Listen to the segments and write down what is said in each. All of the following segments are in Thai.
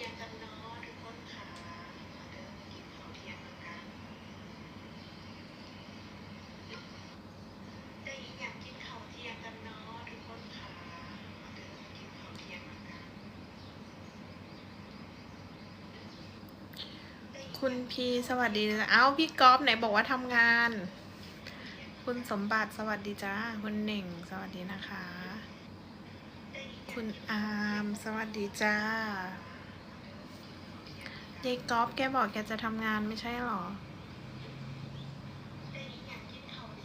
เที่ยงกันเนาะทุกคนค่ะมาเดินกินข้าวเที่ยงกัน ได้ยินอยากกินข้าวเที่ยงกันเนาะทุกคนค่ะมาเดินกินข้าวเที่ยงกัน คุณพีสวัสดีจ้ะเอ้าพี่ก๊อฟไหนบอกว่าทำงาน คุณสมบัติสวัสดีจ้าคุณเหน่งสวัสดีนะคะ คุณอาร์มสวัสดีจ้า ยายก๊อฟแกบอกแกจะทำงานไม่ใช่หรอ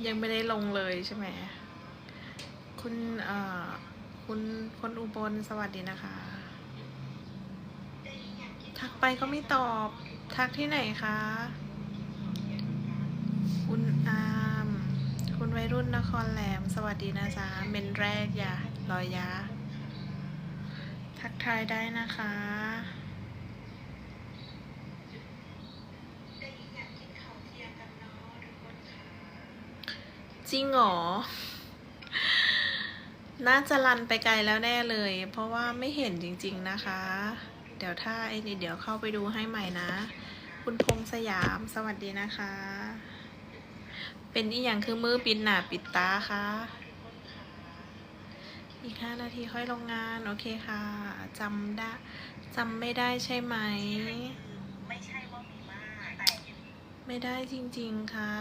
ยังไม่ได้ลงเลยใช่ไหม คุณเอ่อคุณคนอุบลสวัสดีนะคะ ทักไปก็ไม่ตอบ ทักที่ไหนคะ คุณอามคุณวัยรุ่นนครแหลม สวัสดีนะจ๊ะเมนแรกอย่ารอยยะทักทายได้นะคะ จริงเหรอ น่าจะรันไปไกลแล้วแน่เลย เพราะว่าไม่เห็นจริงๆนะคะ เดี๋ยวถ้าไอ้นี่เดี๋ยวเข้าไปดูให้ใหม่นะ คุณพงษ์สยามสวัสดีนะคะ เป็นอีกอย่างคือมือปิดหนาปิดตาคะอีกห้านาทีค่อยลงงาน โอเคค่ะจำได้จำไม่ได้ใช่ไหม ไม่ใช่ว่ามีมากแต่ไม่ได้จริงๆค่ะ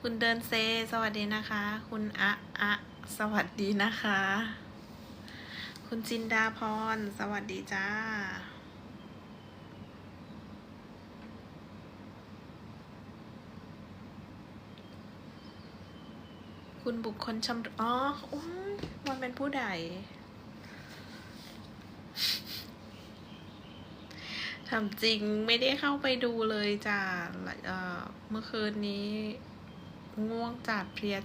คุณเดินเซ สวัสดีนะคะ คุณอะอะสวัสดีนะคะ คุณจินดาพร สวัสดีจ้า คุณบุคคลชำอ๋ออ,อมันเป็นผู้ใดทำจริงไม่ได้เข้าไปดูเลยจ้ะเอ่อเมื่อคืนนี้ ง่วงจัดเพลียจัด